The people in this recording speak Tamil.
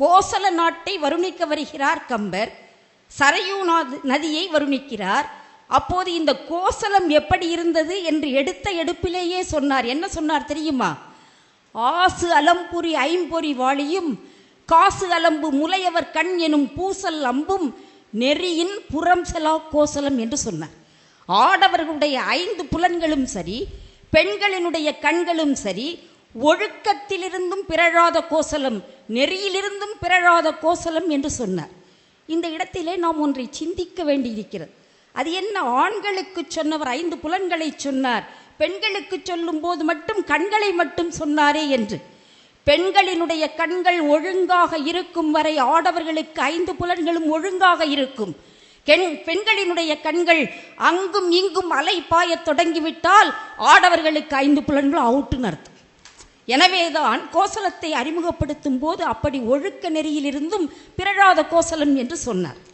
கோசல நாட்டை வருணிக்க வருகிறார் கம்பர். சரையூ நதியை வருணிக்கிறார். அப்போது இந்த கோசலம் எப்படி இருந்தது என்று எடுத்த எடுப்பிலேயே சொன்னார். என்ன சொன்னார் தெரியுமா? ஆசு அலம்புரி ஐம்பொறி வாளியும் காசு அலம்பு முலையவர் கண் எனும் பூசல் அம்பும் நெறியின் புறம் செலா கோசலம் என்று சொன்னார். ஆடவர்களுடைய ஐந்து புலன்களும் சரி பெண்களினுடைய கண்களும் சரி ஒழுக்கத்திலிருந்தும் பிறழாத கோசலம் நெறியிலிருந்தும் பிறழாத கோசலம் என்று சொன்னார். இந்த இடத்திலே நாம் ஒன்றை சிந்திக்க வேண்டியிருக்கிறது. அது என்ன? ஆண்களுக்கு சொன்னவர் ஐந்து புலன்களை சொன்னார். பெண்களுக்கு சொல்லும் போது மட்டும் கண்களை மட்டும் சொன்னாரே என்று. பெண்களினுடைய கண்கள் ஒழுங்காக இருக்கும் வரை ஆடவர்களுக்கு ஐந்து புலன்களும் ஒழுங்காக இருக்கும். பெண்களினுடைய கண்கள் அங்கும் இங்கும் அலை பாயத் தொடங்கிவிட்டால் ஆடவர்களுக்கு ஐந்து புலன்கள் அவுட்டுன்னு அர்த்தம். எனவேதான் கோசலத்தை அறிமுகப்படுத்தும் போது அப்படி ஒழுக்க நெறியிலிருந்தும் பிறழாத கோசலம் என்று சொன்னார்.